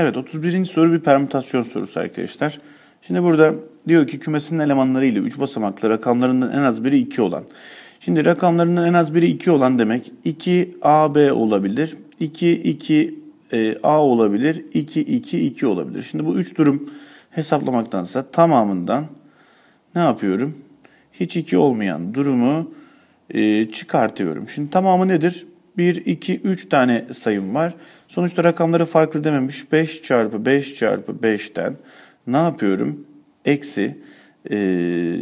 Evet 31. soru bir permütasyon sorusu arkadaşlar. Şimdi burada diyor ki kümesinin elemanları ile 3 basamaklı rakamlarından en az biri 2 olan. Şimdi rakamlarından en az biri 2 olan demek 2 AB olabilir. 2 2 e, A olabilir. 2 2 2 olabilir. Şimdi bu 3 durum hesaplamaktansa tamamından ne yapıyorum? Hiç 2 olmayan durumu e, çıkartıyorum. Şimdi tamamı nedir? 1, 2, 3 tane sayım var. Sonuçta rakamları farklı dememiş. 5 çarpı 5 çarpı 5'ten ne yapıyorum? Eksi. Ee,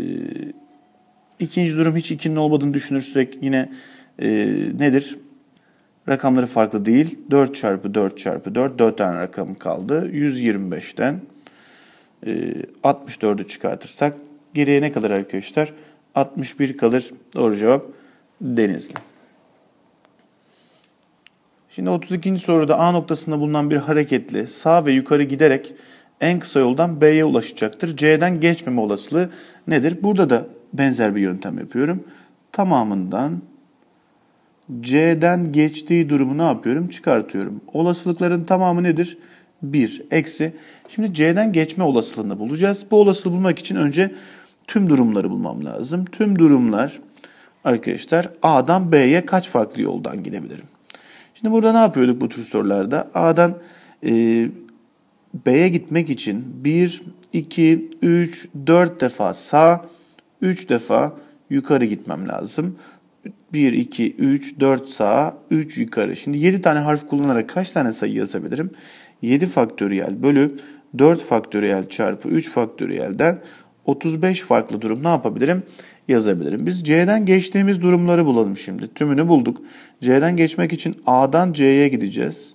ikinci durum hiç 2'nin olmadığını düşünürsek yine e, nedir? Rakamları farklı değil. 4 çarpı 4 çarpı 4. 4 tane rakam kaldı. 125'ten e, 64'ü çıkartırsak geriye ne kalır arkadaşlar? 61 kalır. Doğru cevap Denizli. Şimdi 32. soruda A noktasında bulunan bir hareketli sağ ve yukarı giderek en kısa yoldan B'ye ulaşacaktır. C'den geçmeme olasılığı nedir? Burada da benzer bir yöntem yapıyorum. Tamamından C'den geçtiği durumu ne yapıyorum? Çıkartıyorum. Olasılıkların tamamı nedir? 1 eksi. Şimdi C'den geçme olasılığını bulacağız. Bu olasılığı bulmak için önce tüm durumları bulmam lazım. Tüm durumlar arkadaşlar A'dan B'ye kaç farklı yoldan gidebilirim? Şimdi burada ne yapıyorduk bu tür sorularda? A'dan e, B'ye gitmek için 1, 2, 3, 4 defa sağ, 3 defa yukarı gitmem lazım. 1, 2, 3, 4 sağ, 3 yukarı. Şimdi 7 tane harf kullanarak kaç tane sayı yazabilirim? 7 faktöriyel bölü 4 faktöriyel çarpı 3 faktöriyelden 35 farklı durum ne yapabilirim? Yazabilirim. Biz C'den geçtiğimiz durumları bulalım şimdi. Tümünü bulduk. C'den geçmek için A'dan C'ye gideceğiz.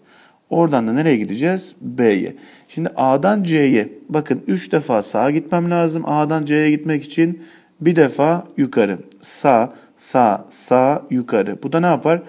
Oradan da nereye gideceğiz? B'ye. Şimdi A'dan C'ye bakın 3 defa sağa gitmem lazım. A'dan C'ye gitmek için bir defa yukarı. Sağ, sağ, sağ, yukarı. Bu da ne yapar?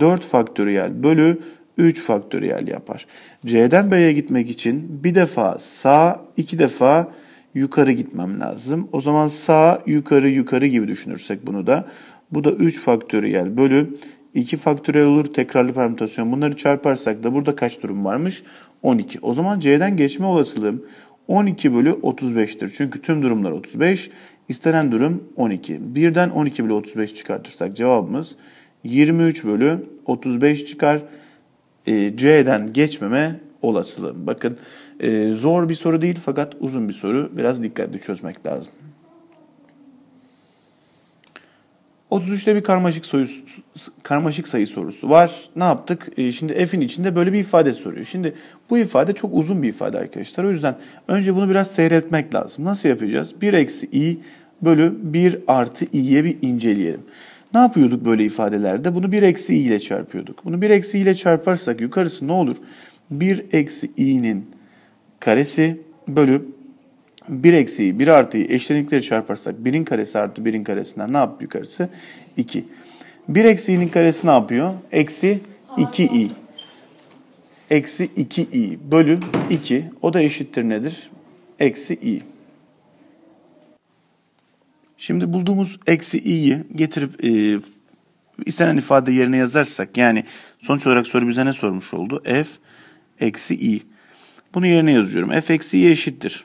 4 faktöriyel bölü 3 faktöriyel yapar. C'den B'ye gitmek için bir defa sağ, iki defa yukarı gitmem lazım. O zaman sağ, yukarı, yukarı gibi düşünürsek bunu da. Bu da 3 faktöriyel bölü 2 faktöriyel olur tekrarlı permütasyon. Bunları çarparsak da burada kaç durum varmış? 12. O zaman C'den geçme olasılığım 12 bölü 35'tir. Çünkü tüm durumlar 35. İstenen durum 12. Birden 12 bölü 35 çıkartırsak cevabımız 23 bölü 35 çıkar. E, C'den geçmeme olasılığım. Bakın e, zor bir soru değil fakat uzun bir soru. Biraz dikkatli çözmek lazım. 33'te bir karmaşık sayı, karmaşık sayı sorusu var. Ne yaptık? E, şimdi f'in içinde böyle bir ifade soruyor. Şimdi bu ifade çok uzun bir ifade arkadaşlar. O yüzden önce bunu biraz seyretmek lazım. Nasıl yapacağız? 1 eksi i bölü 1 artı i'ye bir inceleyelim. Ne yapıyorduk böyle ifadelerde? Bunu 1 eksi i ile çarpıyorduk. Bunu 1 eksi i ile çarparsak yukarısı ne olur? 1 eksi i'nin karesi bölü 1 eksiği 1 artıyı eşlenikleri çarparsak 1'in karesi artı 1'in karesinden ne yapıyor yukarısı? 2. 1 eksiğinin karesi ne yapıyor? Eksi 2i. Eksi 2i bölü 2. O da eşittir nedir? Eksi i. Şimdi bulduğumuz eksi i'yi getirip e, istenen ifade yerine yazarsak yani sonuç olarak soru bize ne sormuş oldu? f eksi i. Bunu yerine yazıyorum. f eksi i eşittir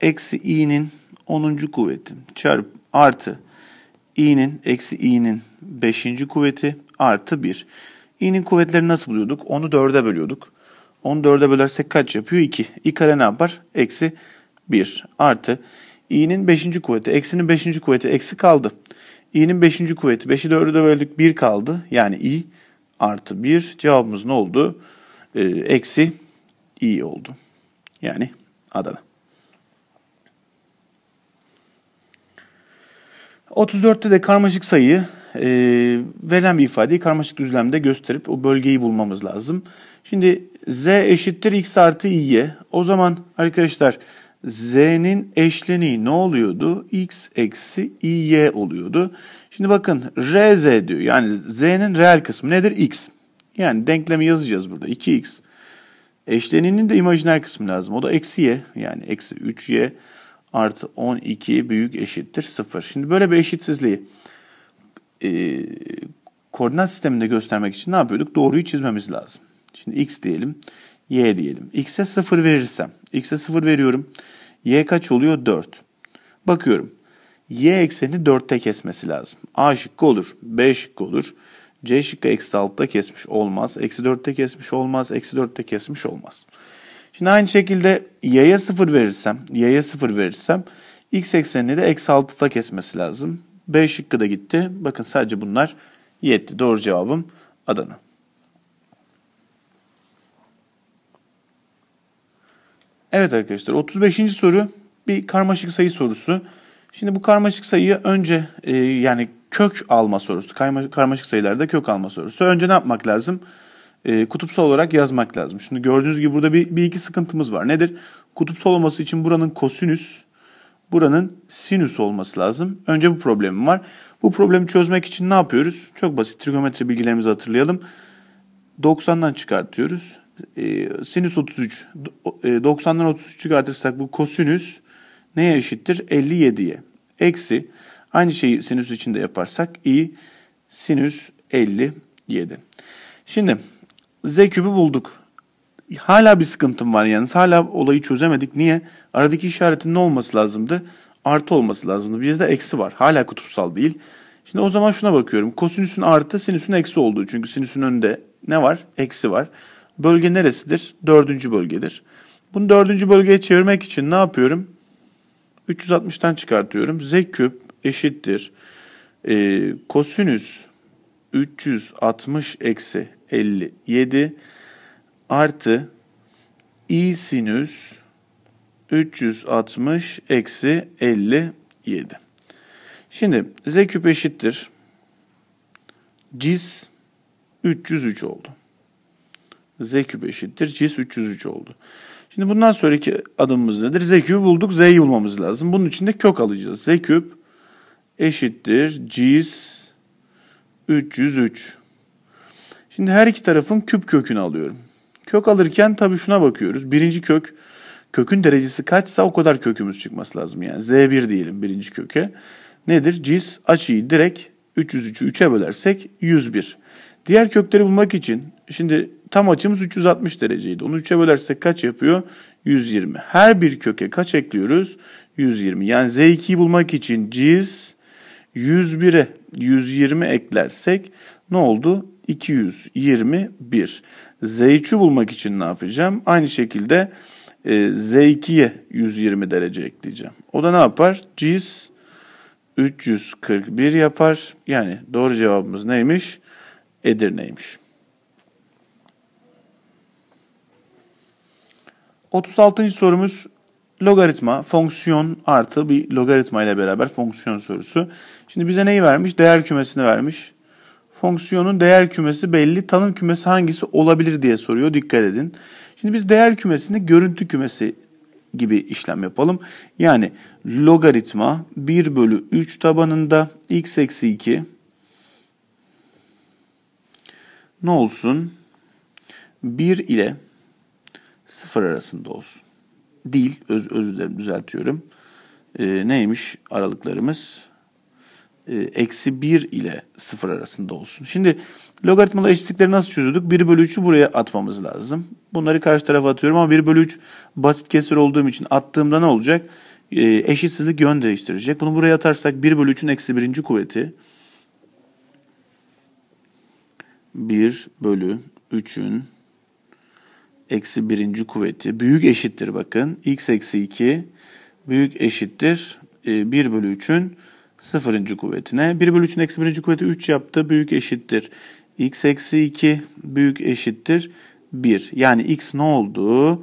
eksi i'nin 10. kuvveti çarp artı i'nin eksi i'nin 5. kuvveti artı 1. i'nin kuvvetlerini nasıl buluyorduk? Onu 4'e bölüyorduk. Onu 4'e bölersek kaç yapıyor? 2. i kare ne yapar? Eksi 1 artı i'nin 5. kuvveti. Eksinin 5. kuvveti eksi kaldı. i'nin 5. kuvveti 5'i 4'e böldük 1 kaldı. Yani i artı 1 cevabımız ne oldu? Ee, eksi i oldu. Yani Adana. 34'te de karmaşık sayıyı e, verilen bir ifadeyi karmaşık düzlemde gösterip o bölgeyi bulmamız lazım. Şimdi z eşittir x artı i'ye. O zaman arkadaşlar z'nin eşleniği ne oluyordu? x eksi i'y oluyordu. Şimdi bakın rz diyor. Yani z'nin reel kısmı nedir? x. Yani denklemi yazacağız burada. 2x. Eşleniğinin de imajiner kısmı lazım. O da eksi y. Yani eksi 3y artı 12 büyük eşittir 0. Şimdi böyle bir eşitsizliği e, koordinat sisteminde göstermek için ne yapıyorduk? Doğruyu çizmemiz lazım. Şimdi x diyelim. y diyelim. x'e 0 verirsem, x'e 0 veriyorum. y kaç oluyor? 4. Bakıyorum. y ekseni 4'te kesmesi lazım. A şıkkı olur, B şıkkı olur. C şıkkı eksi 6'da kesmiş olmaz. Eksi 4'te kesmiş olmaz. Eksi 4'te kesmiş olmaz. Şimdi aynı şekilde y'ye 0 verirsem, y'ye 0 verirsem x eksenini de eksi 6'da kesmesi lazım. B şıkkı da gitti. Bakın sadece bunlar yetti. Doğru cevabım Adana. Evet arkadaşlar 35. soru bir karmaşık sayı sorusu. Şimdi bu karmaşık sayıyı önce e, yani kök alma sorusu. karmaşık sayılarda kök alma sorusu. Önce ne yapmak lazım? E, kutupsal olarak yazmak lazım. Şimdi gördüğünüz gibi burada bir, bir iki sıkıntımız var. Nedir? Kutupsal olması için buranın kosinüs, buranın sinüs olması lazım. Önce bu problemim var. Bu problemi çözmek için ne yapıyoruz? Çok basit trigonometri bilgilerimizi hatırlayalım. 90'dan çıkartıyoruz. E, sinüs 33. E, 90'dan 33 çıkartırsak bu kosinüs neye eşittir? 57'ye. Eksi aynı şeyi sinüs için de yaparsak i sinüs 57. Şimdi z küpü bulduk. Hala bir sıkıntım var yalnız. Hala olayı çözemedik. Niye? Aradaki işaretin ne olması lazımdı? Artı olması lazımdı. Bizde eksi var. Hala kutupsal değil. Şimdi o zaman şuna bakıyorum. Kosinüsün artı, sinüsün eksi olduğu. Çünkü sinüsün önünde ne var? Eksi var. Bölge neresidir? Dördüncü bölgedir. Bunu dördüncü bölgeye çevirmek için ne yapıyorum? 360'tan çıkartıyorum. Z küp eşittir. E, kosinüs 360 eksi 57 artı i sinüs 360 eksi 57. Şimdi z küp eşittir. Cis 303 oldu. z küp eşittir. Cis 303 oldu. Şimdi bundan sonraki adımımız nedir? Z küpü bulduk. Z'yi bulmamız lazım. Bunun için de kök alacağız. Z küp eşittir. Cis 303. Şimdi her iki tarafın küp kökünü alıyorum. Kök alırken tabii şuna bakıyoruz. Birinci kök kökün derecesi kaçsa o kadar kökümüz çıkması lazım. Yani Z1 diyelim birinci köke. Nedir? Cis açıyı direkt 303'ü 3'e bölersek 101. Diğer kökleri bulmak için şimdi tam açımız 360 dereceydi. Onu 3'e bölersek kaç yapıyor? 120. Her bir köke kaç ekliyoruz? 120. Yani Z2'yi bulmak için cis 101'e 120 eklersek ne oldu? 221. Z3'ü bulmak için ne yapacağım? Aynı şekilde e, Z2'ye 120 derece ekleyeceğim. O da ne yapar? Cis 341 yapar. Yani doğru cevabımız neymiş? Edirne'ymiş. 36. sorumuz logaritma, fonksiyon artı bir logaritma ile beraber fonksiyon sorusu. Şimdi bize neyi vermiş? Değer kümesini vermiş. Fonksiyonun değer kümesi belli. Tanım kümesi hangisi olabilir diye soruyor. Dikkat edin. Şimdi biz değer kümesinde görüntü kümesi gibi işlem yapalım. Yani logaritma 1 bölü 3 tabanında x eksi 2 ne olsun? 1 ile 0 arasında olsun. Değil, öz, özür dilerim düzeltiyorum. Ee, neymiş aralıklarımız? Ee, eksi 1 ile 0 arasında olsun. Şimdi logaritmalı eşitlikleri nasıl çözüyorduk? 1 bölü 3'ü buraya atmamız lazım. Bunları karşı tarafa atıyorum ama 1 bölü 3 basit kesir olduğum için attığımda ne olacak? Ee, eşitsizlik yön değiştirecek. Bunu buraya atarsak 1 bölü 3'ün eksi birinci kuvveti 1 bölü 3'ün eksi birinci kuvveti büyük eşittir bakın. x eksi 2 büyük eşittir 1 e, bölü 3'ün sıfırıncı kuvvetine. 1 bölü 3'ün eksi birinci kuvveti 3 yaptı. Büyük eşittir x eksi 2 büyük eşittir 1. Yani x ne oldu?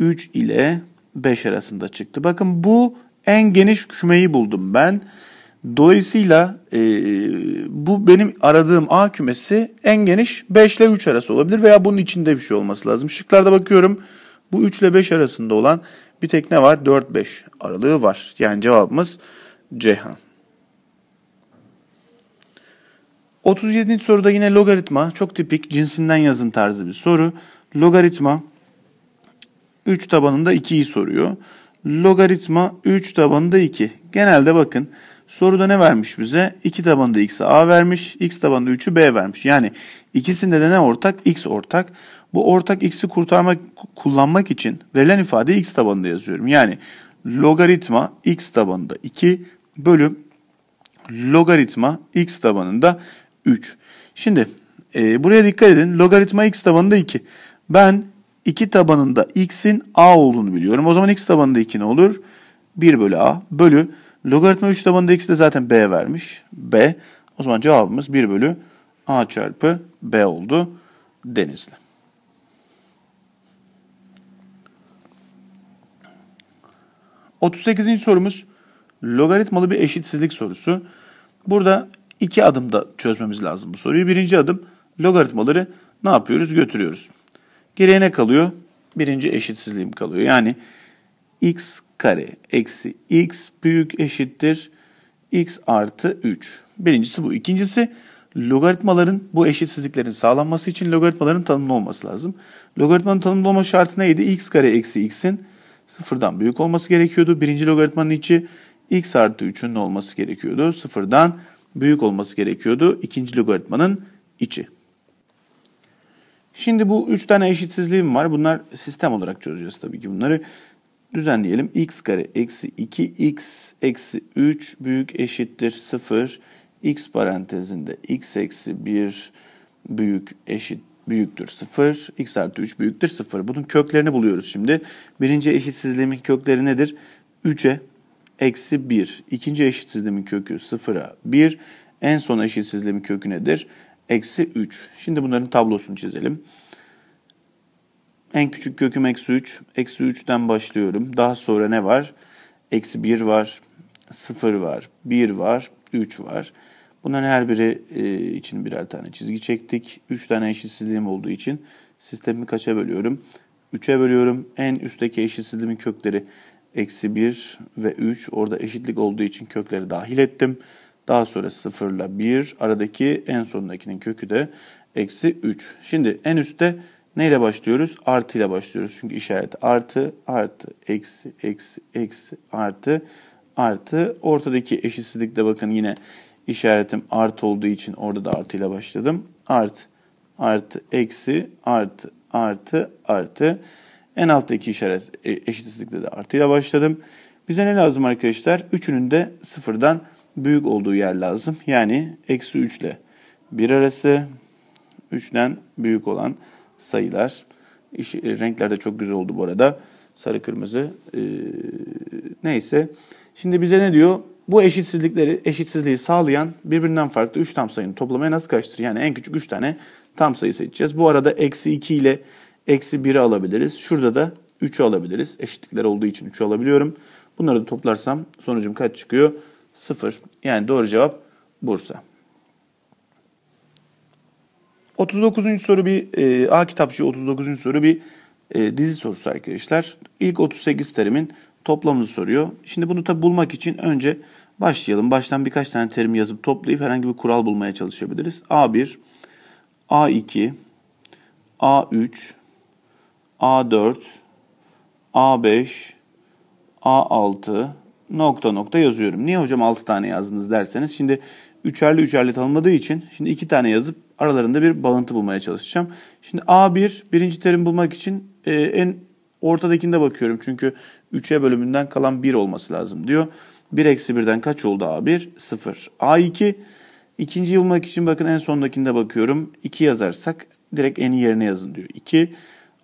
3 ile 5 arasında çıktı. Bakın bu en geniş kümeyi buldum ben. Dolayısıyla e, bu benim aradığım A kümesi en geniş 5 ile 3 arası olabilir veya bunun içinde bir şey olması lazım. Şıklarda bakıyorum bu 3 ile 5 arasında olan bir tek ne var? 4-5 aralığı var. Yani cevabımız Ceyhan. 37. soruda yine logaritma çok tipik cinsinden yazın tarzı bir soru. Logaritma 3 tabanında 2'yi soruyor. Logaritma 3 tabanında 2. Genelde bakın Soruda ne vermiş bize? 2 tabanında x'e a vermiş, x tabanında 3'ü b vermiş. Yani ikisinde de ne ortak? x ortak. Bu ortak x'i kurtarmak kullanmak için verilen ifadeyi x tabanında yazıyorum. Yani logaritma x tabanında 2 bölü logaritma x tabanında 3. Şimdi e, buraya dikkat edin. Logaritma x tabanında 2. Ben 2 tabanında x'in a olduğunu biliyorum. O zaman x tabanında 2 ne olur? 1 bölü a bölü logaritma 3 tabanında x de zaten b vermiş. b. O zaman cevabımız 1 bölü a çarpı b oldu. Denizli. Otuz sekizinci sorumuz logaritmalı bir eşitsizlik sorusu. Burada iki adımda çözmemiz lazım bu soruyu. Birinci adım logaritmaları ne yapıyoruz? Götürüyoruz. Geriye ne kalıyor? Birinci eşitsizliğim kalıyor. Yani x kare eksi x büyük eşittir x artı 3. Birincisi bu. İkincisi logaritmaların bu eşitsizliklerin sağlanması için logaritmaların tanımlı olması lazım. Logaritmanın tanımlı olma şartı neydi? x kare eksi x'in sıfırdan büyük olması gerekiyordu. Birinci logaritmanın içi x artı 3'ün olması gerekiyordu? Sıfırdan büyük olması gerekiyordu. İkinci logaritmanın içi. Şimdi bu üç tane eşitsizliğim var. Bunlar sistem olarak çözeceğiz tabii ki bunları. Düzenleyelim. x kare eksi 2x eksi 3 büyük eşittir 0. x parantezinde x eksi 1 büyük eşit büyüktür 0. x artı 3 büyüktür 0. Bunun köklerini buluyoruz şimdi. Birinci eşitsizliğimin kökleri nedir? 3'e eksi 1. İkinci eşitsizliğimin kökü 0'a 1. En son eşitsizliğimin kökü nedir? Eksi 3. Şimdi bunların tablosunu çizelim. En küçük köküm eksi 3. Eksi 3'ten başlıyorum. Daha sonra ne var? Eksi 1 var, 0 var, 1 var, 3 var. Bunların her biri e, için birer tane çizgi çektik. 3 tane eşitsizliğim olduğu için sistemi kaça bölüyorum? 3'e bölüyorum. En üstteki eşitsizliğimin kökleri eksi 1 ve 3. Orada eşitlik olduğu için kökleri dahil ettim. Daha sonra 0 ile 1. Aradaki en sondakinin kökü de eksi 3. Şimdi en üstte neyle başlıyoruz? Artı ile başlıyoruz. Çünkü işareti artı, artı, eksi, eksi, eksi, artı, artı. Ortadaki eşitsizlikte bakın yine işaretim artı olduğu için orada da artı ile başladım. Artı, artı, eksi, artı, artı, artı. En alttaki işaret e, eşitsizlikte de artıyla başladım. Bize ne lazım arkadaşlar? Üçünün de sıfırdan büyük olduğu yer lazım. Yani eksi 3 ile 1 arası 3'den büyük olan sayılar. İş, e, renkler de çok güzel oldu bu arada. Sarı kırmızı. Ee, neyse. Şimdi bize ne diyor? Bu eşitsizlikleri, eşitsizliği sağlayan birbirinden farklı 3 tam sayının toplamı en az kaçtır? Yani en küçük 3 tane tam sayı seçeceğiz. Bu arada eksi 2 ile eksi 1'i alabiliriz. Şurada da 3'ü alabiliriz. Eşitlikler olduğu için 3'ü alabiliyorum. Bunları da toplarsam sonucum kaç çıkıyor? 0. Yani doğru cevap Bursa. 39. soru bir e, A kitapçı 39. soru bir e, dizi sorusu arkadaşlar. İlk 38 terimin toplamını soruyor. Şimdi bunu tabi bulmak için önce başlayalım. Baştan birkaç tane terim yazıp toplayıp herhangi bir kural bulmaya çalışabiliriz. A1, A2, A3, A4, A5, A6 nokta nokta yazıyorum. Niye hocam 6 tane yazdınız derseniz şimdi üçerli üçerli tanımladığı için şimdi 2 tane yazıp aralarında bir bağıntı bulmaya çalışacağım. Şimdi A1 birinci terim bulmak için e, en ortadakinde bakıyorum. Çünkü 3'e bölümünden kalan 1 olması lazım diyor. 1 eksi 1'den kaç oldu A1? 0. A2 ikinci bulmak için bakın en sondakinde bakıyorum. 2 yazarsak direkt en yerine yazın diyor. 2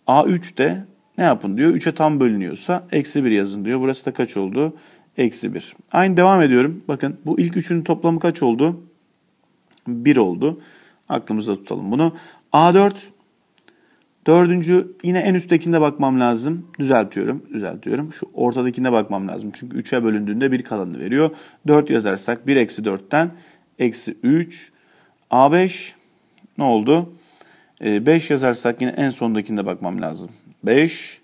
A3 de ne yapın diyor. 3'e tam bölünüyorsa eksi 1 yazın diyor. Burası da kaç oldu? Eksi 1. Aynı devam ediyorum. Bakın bu ilk üçünün toplamı kaç oldu? 1 oldu. Aklımızda tutalım bunu. A4 Dördüncü yine en üsttekinde bakmam lazım. Düzeltiyorum. Düzeltiyorum. Şu ortadakinde bakmam lazım. Çünkü 3'e bölündüğünde bir kalanı veriyor. 4 yazarsak 1 eksi 4'ten eksi 3. A5 ne oldu? 5 ee, yazarsak yine en sondakinde bakmam lazım. 5.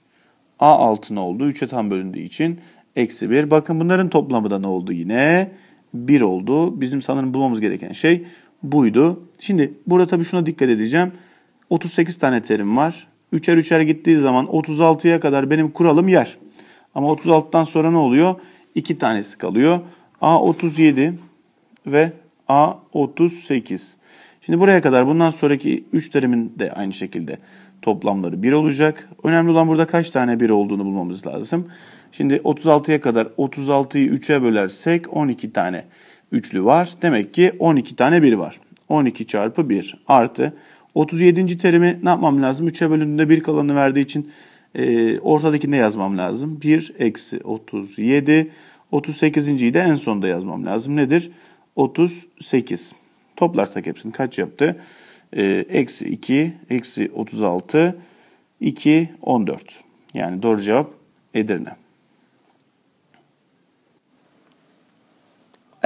A6 ne oldu? 3'e tam bölündüğü için eksi 1. Bakın bunların toplamı da ne oldu yine? 1 oldu. Bizim sanırım bulmamız gereken şey buydu. Şimdi burada tabii şuna dikkat edeceğim. 38 tane terim var. Üçer üçer gittiği zaman 36'ya kadar benim kuralım yer. Ama 36'dan sonra ne oluyor? 2 tanesi kalıyor. A37 ve A38. Şimdi buraya kadar bundan sonraki 3 terimin de aynı şekilde toplamları 1 olacak. Önemli olan burada kaç tane 1 olduğunu bulmamız lazım. Şimdi 36'ya kadar 36'yı 3'e bölersek 12 tane üçlü var. Demek ki 12 tane 1 var. 12 çarpı 1 artı 37. terimi ne yapmam lazım? 3'e bölündüğünde 1 kalanını verdiği için e, ortadakinde yazmam lazım. 1 eksi 37. 38.yi de en sonda yazmam lazım. Nedir? 38. Toplarsak hepsini kaç yaptı? E, eksi 2, eksi 36, 2, 14. Yani doğru cevap Edirne.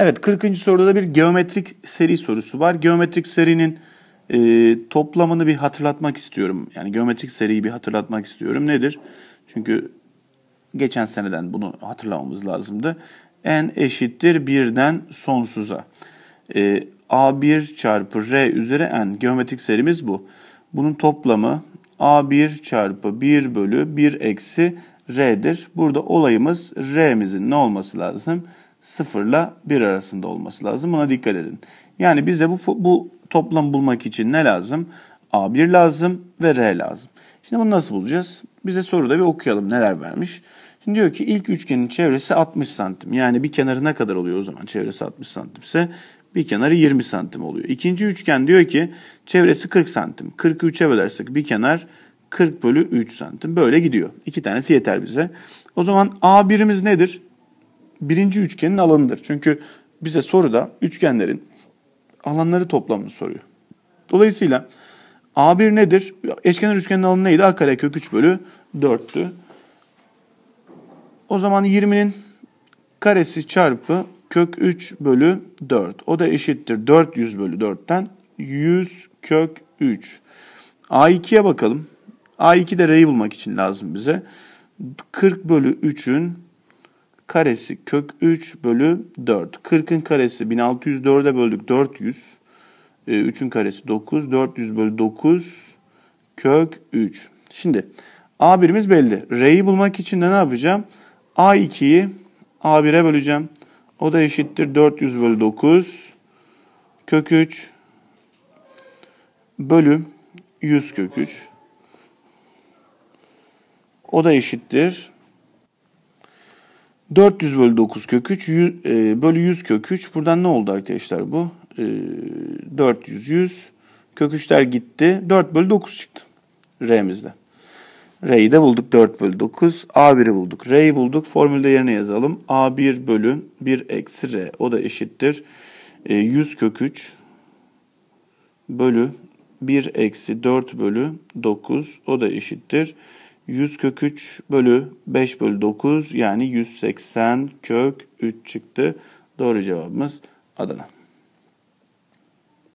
Evet 40. soruda da bir geometrik seri sorusu var. Geometrik serinin e, toplamını bir hatırlatmak istiyorum. Yani geometrik seriyi bir hatırlatmak istiyorum. Nedir? Çünkü geçen seneden bunu hatırlamamız lazımdı. n eşittir 1'den sonsuza. E, a1 çarpı r üzeri n geometrik serimiz bu. Bunun toplamı a1 çarpı 1 bölü 1 eksi r'dir. Burada olayımız r'mizin ne olması lazım? 0 ile 1 arasında olması lazım. Buna dikkat edin. Yani bize bu, bu toplam bulmak için ne lazım? A1 lazım ve R lazım. Şimdi bunu nasıl bulacağız? Bize soruda bir okuyalım neler vermiş. Şimdi diyor ki ilk üçgenin çevresi 60 santim. Yani bir kenarı ne kadar oluyor o zaman çevresi 60 santimse bir kenarı 20 santim oluyor. İkinci üçgen diyor ki çevresi 40 santim. 40'ı 3'e bölersek bir kenar 40 bölü 3 santim. Böyle gidiyor. İki tanesi yeter bize. O zaman A birimiz nedir? Birinci üçgenin alanıdır. Çünkü bize soruda üçgenlerin alanları toplamını soruyor. Dolayısıyla A1 nedir? Eşkenar üçgenin alanı neydi? A kare kök 3 bölü 4'tü. O zaman 20'nin karesi çarpı kök 3 bölü 4. O da eşittir 400 bölü 4'ten 100 kök 3. A2'ye bakalım. A2'de R'yi bulmak için lazım bize. 40 bölü 3'ün karesi kök 3 bölü 4. 40'ın karesi 1604'e böldük 400. 3'ün e, karesi 9. 400 bölü 9 kök 3. Şimdi A birimiz belli. R'yi bulmak için de ne yapacağım? A2'yi A1'e böleceğim. O da eşittir 400 bölü 9 kök 3 bölü 100 kök 3. O da eşittir 400 bölü 9 kök 3 100, e, bölü 100 kök 3. Buradan ne oldu arkadaşlar bu? E, 400 100 kök 3'ler gitti. 4 bölü 9 çıktı. R'mizde. R'yi de bulduk 4 bölü 9. A1'i bulduk. R'yi bulduk. Formülde yerine yazalım. A1 bölü 1 eksi R. O da eşittir. E, 100 kök 3 bölü 1 eksi 4 bölü 9. O da eşittir. 100 kök 3 bölü 5 bölü 9 yani 180 kök 3 çıktı. Doğru cevabımız Adana.